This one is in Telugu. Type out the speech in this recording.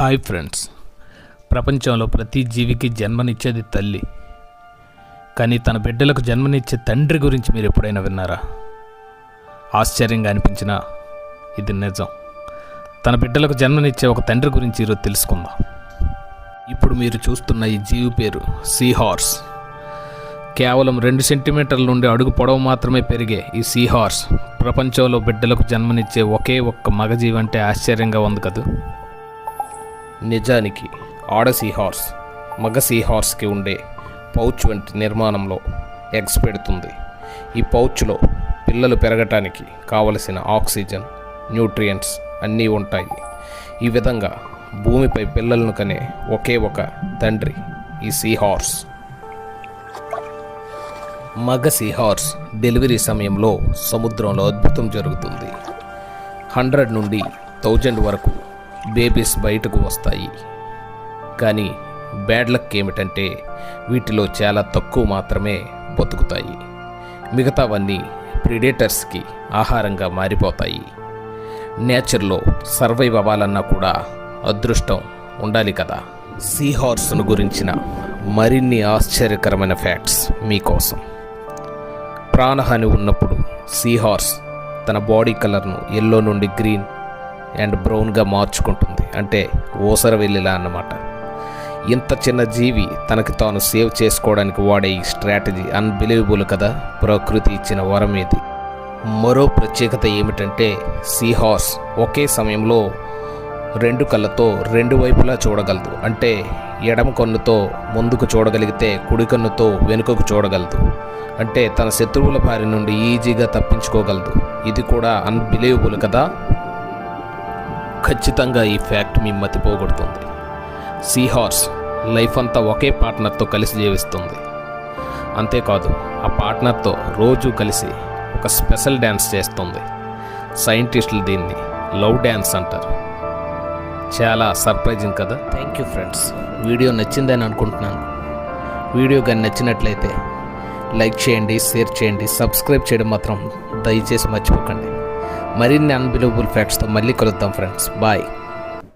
Hi friends. ప్రపంచంలో ప్రతి జీవికి జన్మనిచ్చేది తల్లి. కానీ తన బిడ్డలకు జన్మనిచ్చే తండ్రి గురించి మీరు ఎప్పుడైనా విన్నారా? ఆశ్చర్యంగా అనిపించినా ఇది నిజం. తన బిడ్డలకు జన్మనిచ్చే ఒక తండ్రి గురించి ఈరోజు తెలుసుకుందాం. ఇప్పుడు మీరు చూస్తున్న ఈ జీవి పేరు సీ హార్స్ కేవలం రెండు సెంటీమీటర్ల నుండి అడుగు పొడవు మాత్రమే పెరిగే ఈ సీ హార్స్ ప్రపంచంలో బిడ్డలకు జన్మనిచ్చే ఒకే ఒక్క మగజీవి అంటే ఆశ్చర్యంగా ఉంది కదా? నిజానికి ఆడ సీహార్స్ మగ హార్స్కి ఉండే పౌచ్ వంటి నిర్మాణంలో ఎగ్స్ పెడుతుంది. ఈ పౌచ్లో పిల్లలు పెరగటానికి కావలసిన ఆక్సిజన్ న్యూట్రియంట్స్ అన్నీ ఉంటాయి. ఈ విధంగా భూమిపై పిల్లలను కనే ఒకే ఒక తండ్రి ఈ సీ హార్స్ మగ సీ హార్స్ డెలివరీ సమయంలో సముద్రంలో అద్భుతం జరుగుతుంది. హండ్రెడ్ నుండి థౌజండ్ వరకు బేబీస్ బయటకు వస్తాయి. కానీ బ్యాడ్ లక్ ఏమిటంటే వీటిలో చాలా తక్కువ మాత్రమే బతుకుతాయి. మిగతావన్నీ ప్రిడేటర్స్కి ఆహారంగా మారిపోతాయి. నేచర్లో సర్వైవ్ అవ్వాలన్నా కూడా అదృష్టం ఉండాలి కదా. సీ హార్స్ను గురించిన మరిన్ని ఆశ్చర్యకరమైన ఫ్యాక్ట్స్ మీకోసం. ప్రాణహాని ఉన్నప్పుడు సీ హార్స్ తన బాడీ కలర్ను ఎల్లో నుండి గ్రీన్ అండ్ బ్రౌన్గా మార్చుకుంటుంది. అంటే ఓసర వెళ్ళిలా అన్నమాట. ఇంత చిన్న జీవి తనకి తాను సేవ్ చేసుకోవడానికి వాడే ఈ స్ట్రాటజీ అన్బిలీవబుల్ కదా? ప్రకృతి ఇచ్చిన వరం ఇది మరో ప్రత్యేకత ఏమిటంటే సీహార్స్ ఒకే సమయంలో రెండు కళ్ళతో రెండు వైపులా చూడగలదు. అంటే ఎడమ కన్నుతో ముందుకు చూడగలిగితే కుడి కన్నుతో వెనుకకు చూడగలదు. అంటే తన శత్రువుల బారి నుండి ఈజీగా తప్పించుకోగలదు. ఇది కూడా అన్బిలీవబుల్ కదా? ఖచ్చితంగా ఈ ఫ్యాక్ట్ మీ మతిపోగొడుతుంది సీ హార్స్ లైఫ్ అంతా ఒకే పార్ట్నర్తో కలిసి జీవిస్తుంది. అంతేకాదు ఆ పార్ట్నర్తో రోజు కలిసి ఒక స్పెషల్ డ్యాన్స్ చేస్తుంది. సైంటిస్టులు దీన్ని లవ్ డ్యాన్స్ అంటారు. చాలా సర్ప్రైజింగ్ కదా? Thank you friends. వీడియో నచ్చిందని అనుకుంటున్నాను. వీడియో కానీ నచ్చినట్లయితే లైక్ చేయండి షేర్ చేయండి సబ్స్క్రైబ్ చేయడం మాత్రం దయచేసి మర్చిపోకండి. మరిన్ని అన్బిలీవబుల్ ఫ్యాక్ట్స్తో మళ్ళీ కలుద్దాం ఫ్రెండ్స్ బాయ్